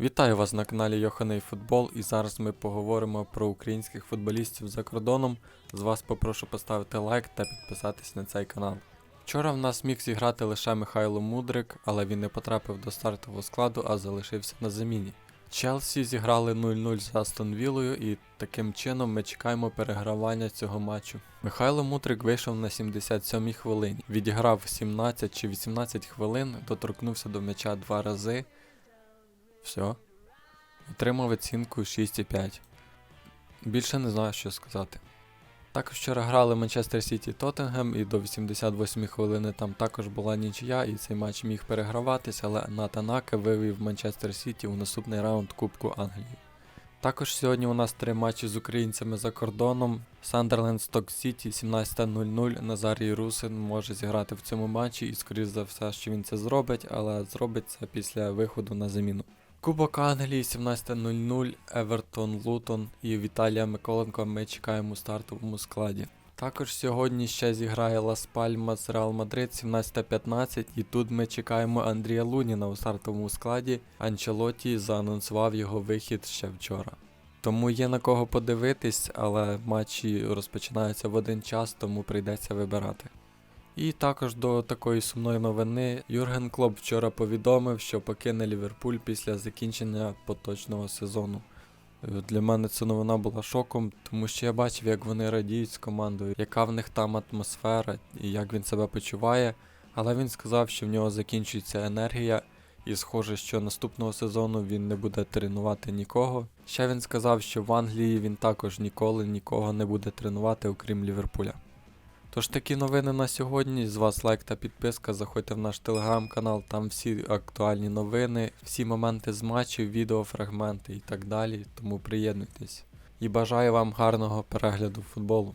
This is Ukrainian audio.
Вітаю вас на каналі Йоханий Футбол і зараз ми поговоримо про українських футболістів за кордоном. З вас попрошу поставити лайк та підписатись на цей канал. Вчора в нас міг зіграти лише Михайло Мудрик, але він не потрапив до стартового складу, а залишився на заміні. Челсі зіграли 0-0 з Астон Віллою і таким чином ми чекаємо перегравання цього матчу. Михайло Мудрик вийшов на 77-й хвилині, відіграв 17 чи 18 хвилин, доторкнувся до м'яча два рази. Все. Отримав оцінку 6,5. Більше не знаю, що сказати. Також вчора грали Манчестер Сіті Тоттенгем, і до 88 хвилини там також була нічия, і цей матч міг переграватися, але Натанаке вивів Манчестер Сіті у наступний раунд Кубку Англії. Також сьогодні у нас три матчі з українцями за кордоном. Сандерленд Сток Сіті 17.00. Назарій Русин може зіграти в цьому матчі, і скоріш за все, що він це зробить, але зробить це після виходу на заміну. Кубок Англії 17.00, Евертон Лутон і Віталія Миколенко ми чекаємо у стартовому складі. Також сьогодні ще зіграє Лас Пальмас Реал Мадрид 17.15 і тут ми чекаємо Андрія Луніна у стартовому складі. Анчелоті заанонсував його вихід ще вчора. Тому є на кого подивитись, але матчі розпочинаються в один час, тому прийдеться вибирати. І також до такої сумної новини Юрген Клоп вчора повідомив, що покине Ліверпуль після закінчення поточного сезону. Е, Для мене ця новина була шоком, тому що я бачив, як вони радіють з командою, яка в них там атмосфера і як він себе почуває. Але він сказав, що в нього закінчується енергія, і схоже, що наступного сезону він не буде тренувати нікого. Ще він сказав, що в Англії він також ніколи нікого не буде тренувати, окрім Ліверпуля. Тож такі новини на сьогодні. З вас лайк та підписка. Заходьте в наш телеграм-канал, там всі актуальні новини, всі моменти з матчів, відео, фрагменти і так далі. Тому приєднуйтесь. І бажаю вам гарного перегляду футболу.